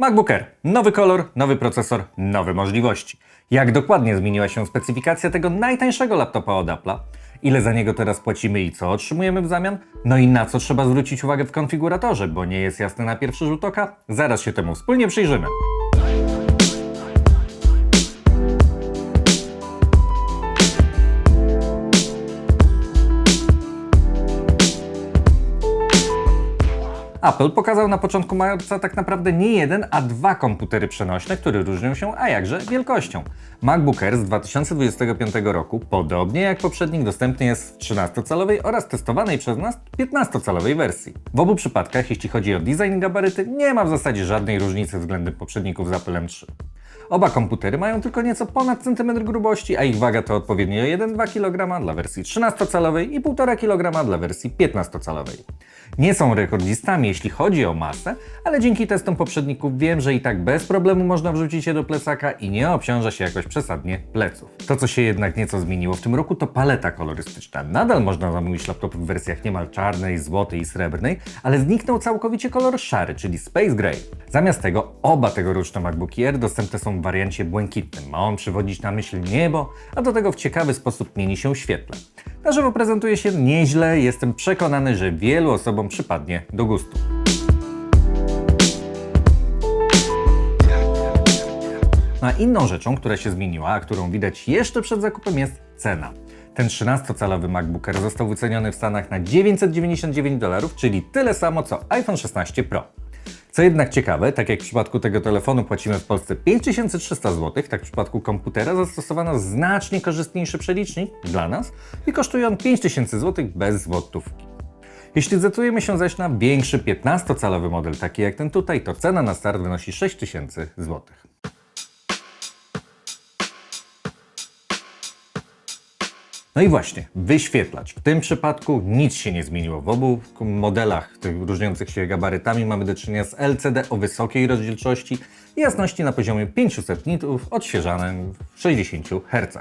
MacBook Air. Nowy kolor, nowy procesor, nowe możliwości. Jak dokładnie zmieniła się specyfikacja tego najtańszego laptopa od Apple'a? Ile za niego teraz płacimy i co otrzymujemy w zamian? No i na co trzeba zwrócić uwagę w konfiguratorze, bo nie jest jasne na pierwszy rzut oka? Zaraz się temu wspólnie przyjrzymy. Apple pokazał na początku marca tak naprawdę nie jeden, a dwa komputery przenośne, które różnią się, a jakże, wielkością. MacBook Air z 2025 roku, podobnie jak poprzednik, dostępny jest w 13-calowej oraz testowanej przez nas 15-calowej wersji. W obu przypadkach, jeśli chodzi o design gabaryty, nie ma w zasadzie żadnej różnicy względem poprzedników z Apple M3. Oba komputery mają tylko nieco ponad centymetr grubości, a ich waga to odpowiednio 1,2 kg dla wersji 13-calowej i 1,5 kg dla wersji 15-calowej. Nie są rekordzistami, jeśli chodzi o masę, ale dzięki testom poprzedników wiem, że i tak bez problemu można wrzucić je do plecaka i nie obciąża się jakoś przesadnie pleców. To, co się jednak nieco zmieniło w tym roku, to paleta kolorystyczna. Nadal można zamówić laptopy w wersjach niemal czarnej, złotej i srebrnej, ale zniknął całkowicie kolor szary, czyli Space Gray. Zamiast tego oba tegoroczne MacBooki Air dostępne są w wariancie błękitnym. Ma on przywodzić na myśl niebo, a do tego w ciekawy sposób mieni się świetle. Na żywo prezentuje się nieźle, jestem przekonany, że wielu osobom przypadnie do gustu. A inną rzeczą, która się zmieniła, a którą widać jeszcze przed zakupem jest cena. Ten 13-calowy MacBook Air został wyceniony w Stanach na 999 dolarów, czyli tyle samo co iPhone 16 Pro. Co jednak ciekawe, tak jak w przypadku tego telefonu płacimy w Polsce 5300 zł, tak w przypadku komputera zastosowano znacznie korzystniejszy przelicznik dla nas i kosztuje on 5000 zł bez złotówki. Jeśli zdecydujemy się zaś na większy 15-calowy model, taki jak ten tutaj, to cena na start wynosi 6000 zł. No i właśnie, wyświetlacz. W tym przypadku nic się nie zmieniło. W obu modelach, tych różniących się gabarytami, mamy do czynienia z LCD o wysokiej rozdzielczości i jasności na poziomie 500 nitów, odświeżanym w 60 Hz.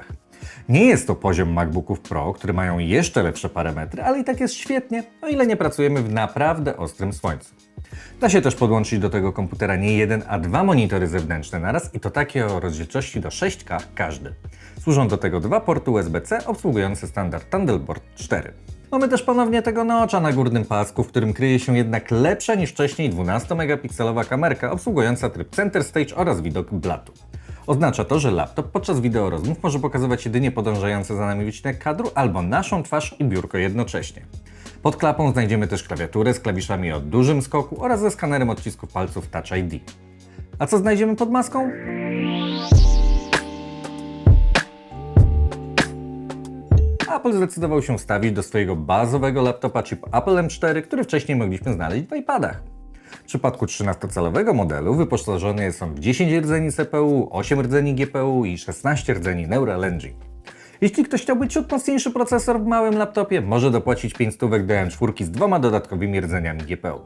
Nie jest to poziom MacBooków Pro, które mają jeszcze lepsze parametry, ale i tak jest świetnie, o ile nie pracujemy w naprawdę ostrym słońcu. Da się też podłączyć do tego komputera nie jeden, a dwa monitory zewnętrzne naraz i to takie o rozdzielczości do 6K każdy. Służą do tego dwa porty USB-C obsługujące standard Thunderbolt 4. Mamy też ponownie tego nocza na górnym pasku, w którym kryje się jednak lepsza niż wcześniej 12-megapikselowa kamerka obsługująca tryb Center Stage oraz widok blatu. Oznacza to, że laptop podczas wideo rozmów może pokazywać jedynie podążający za nami wycinek kadru albo naszą twarz i biurko jednocześnie. Pod klapą znajdziemy też klawiaturę z klawiszami o dużym skoku oraz ze skanerem odcisków palców Touch ID. A co znajdziemy pod maską? Apple zdecydował się stawić do swojego bazowego laptopa chip Apple M4, który wcześniej mogliśmy znaleźć w iPadach. W przypadku 13-calowego modelu wyposażony jest on w 10 rdzeni CPU, 8 rdzeni GPU i 16 rdzeni Neural Engine. Jeśli ktoś chciałby ciut mocniejszy procesor w małym laptopie, może dopłacić 5 stówek do M4 z dwoma dodatkowymi rdzeniami GPU.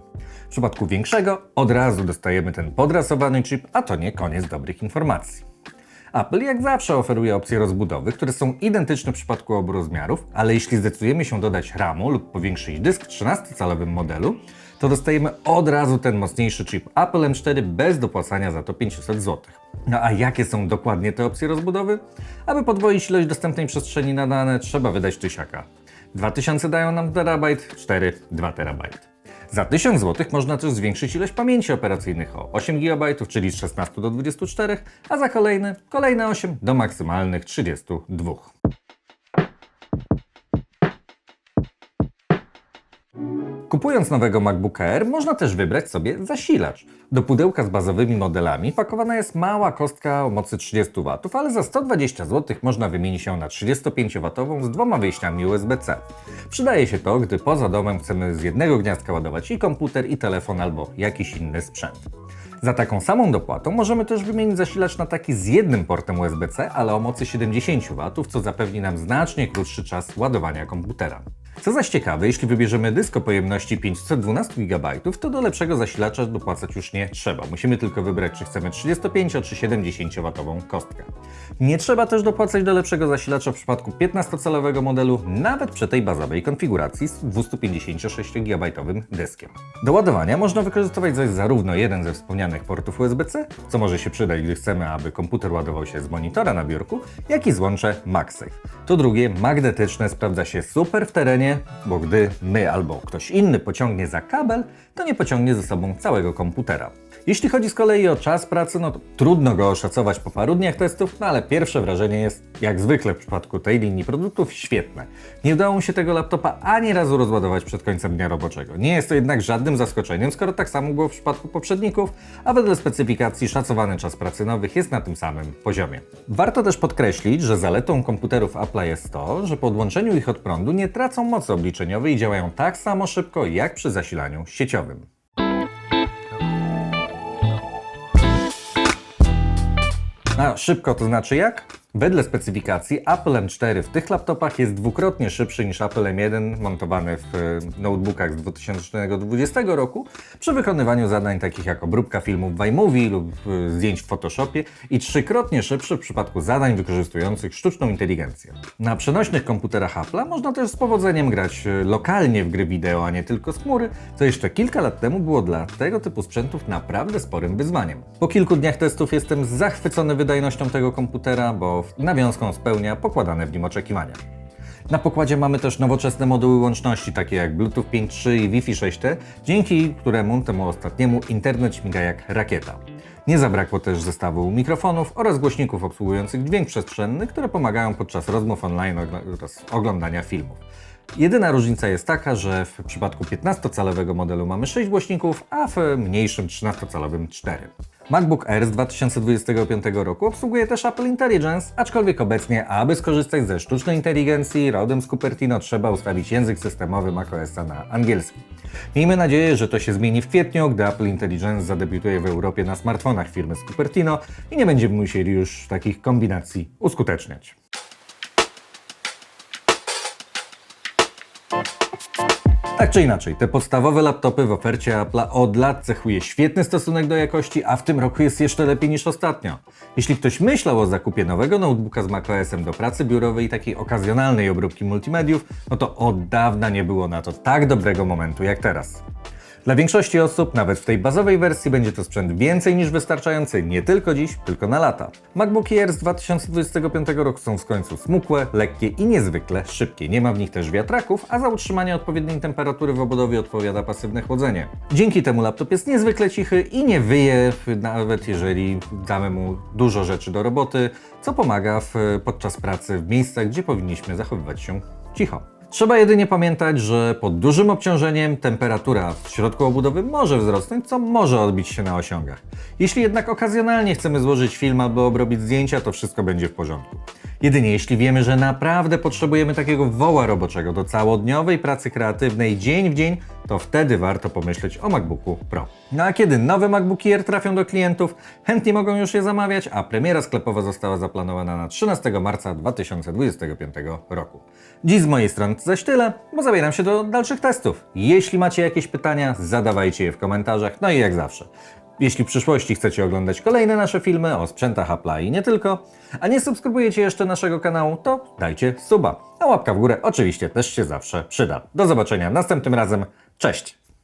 W przypadku większego od razu dostajemy ten podrasowany chip, a to nie koniec dobrych informacji. Apple jak zawsze oferuje opcje rozbudowy, które są identyczne w przypadku obu rozmiarów, ale jeśli zdecydujemy się dodać RAMu lub powiększyć dysk w 13-calowym modelu, to dostajemy od razu ten mocniejszy chip Apple M4 bez dopłacania za to 500 zł. No a jakie są dokładnie te opcje rozbudowy? Aby podwoić ilość dostępnej przestrzeni na dane, trzeba wydać tysiaka. 2000 dają nam terabajt, 4 2 terabajt. Za 1000 zł można też zwiększyć ilość pamięci operacyjnych o 8 GB, czyli z 16 do 24, a za kolejny, kolejne 8 do maksymalnych 32. Kupując nowego MacBooka Air można też wybrać sobie zasilacz. Do pudełka z bazowymi modelami pakowana jest mała kostka o mocy 30 W, ale za 120 zł można wymienić ją na 35W z dwoma wyjściami USB-C. Przydaje się to, gdy poza domem chcemy z jednego gniazdka ładować i komputer, i telefon albo jakiś inny sprzęt. Za taką samą dopłatą możemy też wymienić zasilacz na taki z jednym portem USB-C, ale o mocy 70 W, co zapewni nam znacznie krótszy czas ładowania komputera. Co zaś ciekawe, jeśli wybierzemy dysk o pojemności 512 GB, to do lepszego zasilacza dopłacać już nie trzeba. Musimy tylko wybrać, czy chcemy 35 czy 70W kostkę. Nie trzeba też dopłacać do lepszego zasilacza w przypadku 15-calowego modelu, nawet przy tej bazowej konfiguracji z 256 GB dyskiem. Do ładowania można wykorzystywać zaś zarówno jeden ze wspomnianych portów USB-C, co może się przydać, gdy chcemy, aby komputer ładował się z monitora na biurku, jak i złącze MagSafe. To drugie, magnetyczne, sprawdza się super w terenie, bo gdy my albo ktoś inny pociągnie za kabel, to nie pociągnie ze sobą całego komputera. Jeśli chodzi z kolei o czas pracy, no to trudno go oszacować po paru dniach testów, no ale pierwsze wrażenie jest, jak zwykle w przypadku tej linii produktów, świetne. Nie udało mi się tego laptopa ani razu rozładować przed końcem dnia roboczego. Nie jest to jednak żadnym zaskoczeniem, skoro tak samo było w przypadku poprzedników, a wedle specyfikacji szacowany czas pracy nowych jest na tym samym poziomie. Warto też podkreślić, że zaletą komputerów Apple jest to, że po odłączeniu ich od prądu nie tracą mocy obliczeniowej i działają tak samo szybko jak przy zasilaniu sieciowym. A szybko to znaczy jak? Wedle specyfikacji Apple M4 w tych laptopach jest dwukrotnie szybszy niż Apple M1 montowany w e, notebookach z 2020 roku przy wykonywaniu zadań takich jak obróbka filmów w iMovie lub e, zdjęć w Photoshopie i trzykrotnie szybszy w przypadku zadań wykorzystujących sztuczną inteligencję. Na przenośnych komputerach Apple'a można też z powodzeniem grać e, lokalnie w gry wideo, a nie tylko z chmury, co jeszcze kilka lat temu było dla tego typu sprzętów naprawdę sporym wyzwaniem. Po kilku dniach testów jestem zachwycony wydajnością tego komputera, bo nawiązką spełnia pokładane w nim oczekiwania. Na pokładzie mamy też nowoczesne moduły łączności, takie jak Bluetooth 5.3 i Wi-Fi 6T, dzięki któremu temu ostatniemu internet śmiga jak rakieta. Nie zabrakło też zestawu mikrofonów oraz głośników obsługujących dźwięk przestrzenny, które pomagają podczas rozmów online oraz oglądania filmów. Jedyna różnica jest taka, że w przypadku 15-calowego modelu mamy 6 głośników, a w mniejszym 13-calowym 4. MacBook Air z 2025 roku obsługuje też Apple Intelligence, aczkolwiek obecnie, aby skorzystać ze sztucznej inteligencji rodem z Cupertino, trzeba ustawić język systemowy macOSa na angielski. Miejmy nadzieję, że to się zmieni w kwietniu, gdy Apple Intelligence zadebiutuje w Europie na smartfonach firmy z Cupertino i nie będziemy musieli już takich kombinacji uskuteczniać. Tak czy inaczej, te podstawowe laptopy w ofercie Apple'a od lat cechuje świetny stosunek do jakości, a w tym roku jest jeszcze lepiej niż ostatnio. Jeśli ktoś myślał o zakupie nowego notebooka z macOSem do pracy biurowej i takiej okazjonalnej obróbki multimediów, no to od dawna nie było na to tak dobrego momentu jak teraz. Dla większości osób, nawet w tej bazowej wersji, będzie to sprzęt więcej niż wystarczający nie tylko dziś, tylko na lata. MacBooki Air z 2025 roku są w końcu smukłe, lekkie i niezwykle szybkie. Nie ma w nich też wiatraków, a za utrzymanie odpowiedniej temperatury w obudowie odpowiada pasywne chłodzenie. Dzięki temu laptop jest niezwykle cichy i nie wyje, nawet jeżeli damy mu dużo rzeczy do roboty, co pomaga w, podczas pracy w miejscach, gdzie powinniśmy zachowywać się cicho. Trzeba jedynie pamiętać, że pod dużym obciążeniem temperatura w środku obudowy może wzrosnąć, co może odbić się na osiągach. Jeśli jednak okazjonalnie chcemy złożyć film albo obrobić zdjęcia, to wszystko będzie w porządku. Jedynie jeśli wiemy, że naprawdę potrzebujemy takiego woła roboczego do całodniowej pracy kreatywnej dzień w dzień, to wtedy warto pomyśleć o MacBooku Pro. No a kiedy nowe MacBooki Air trafią do klientów, chętnie mogą już je zamawiać, a premiera sklepowa została zaplanowana na 13 marca 2025 roku. Dziś z mojej strony zaś tyle, bo zabieram się do dalszych testów. Jeśli macie jakieś pytania, zadawajcie je w komentarzach, no i jak zawsze. Jeśli w przyszłości chcecie oglądać kolejne nasze filmy o sprzętach Apple'a i nie tylko, a nie subskrybujecie jeszcze naszego kanału, to dajcie suba. A łapka w górę oczywiście też się zawsze przyda. Do zobaczenia następnym razem. Cześć!